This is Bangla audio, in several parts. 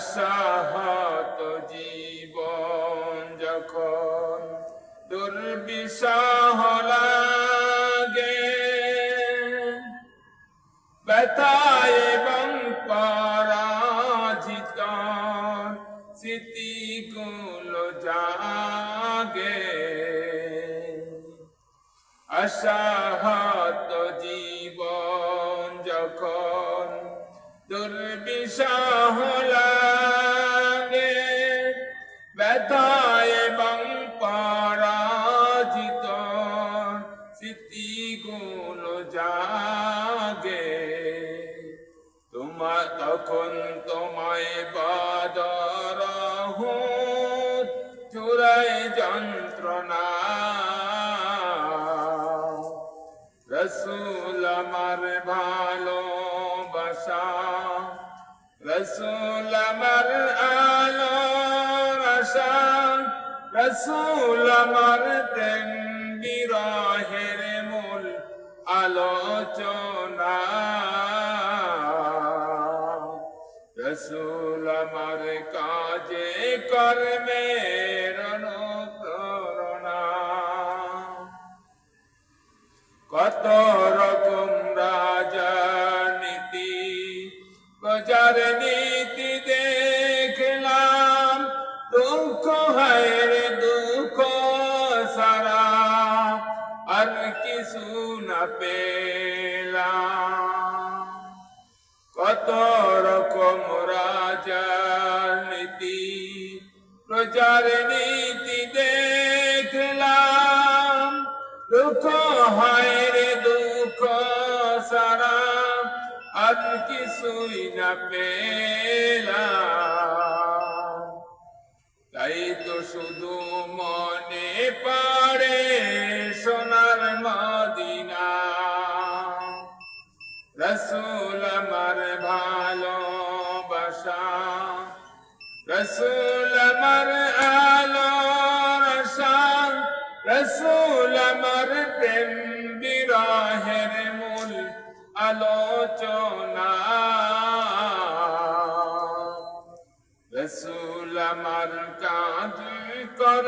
আশাহত জীবন যখন দুর্বিষহ লাগে ব্যথা এবং পরাজিত স্মৃতিগুলো জাগে। আশাহত জীবন যখন দুর্বিষহ তখন তোমায় বাদর চুরাই যন্ত্রণা। রসুল আমার ভালোবাসা, রসুল আমার আলো রসা রসুল আমার প্রেম বিরহের মূল আলোচনা। কত রকম রাজনীতি, প্রচার নীতি দেখলাম, দুঃখ হয় রে দুঃখ সারা, আর কিছু না পেলাম। কত রকম রাজনীতি, প্রচার নীতি দেখলাম, দুঃখ হয় আর কিছুই না পেলাম। তাই তো শুধু মনে পড়ে সোনার মদিনা। রসুল আমার ভালোবাসা। রসুল আমার আলো রসা রসুল আমার প্রেম বিরহের মূল আলোচনা। রসুল আমার কাজ কর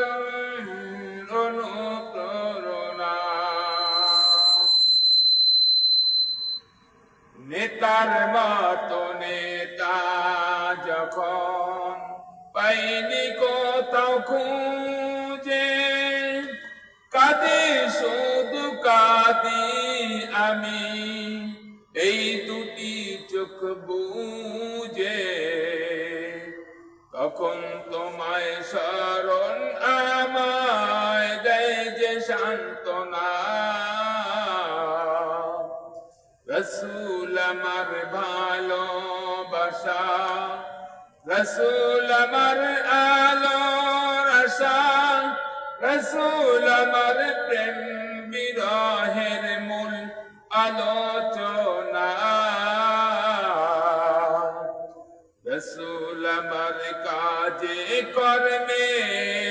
নেতার মতো নেতা যখন পাইনি কোথাও খুঁজে বুঝে, তখন তোমায় স্মরণ আমায় দেয় যে সান্ত্বনা। রসুল আমার ভালোবাসা, রসুল আমার আলো রসা রসুল আমার প্রেম বিরহের মূল আলোচনা কর্মে।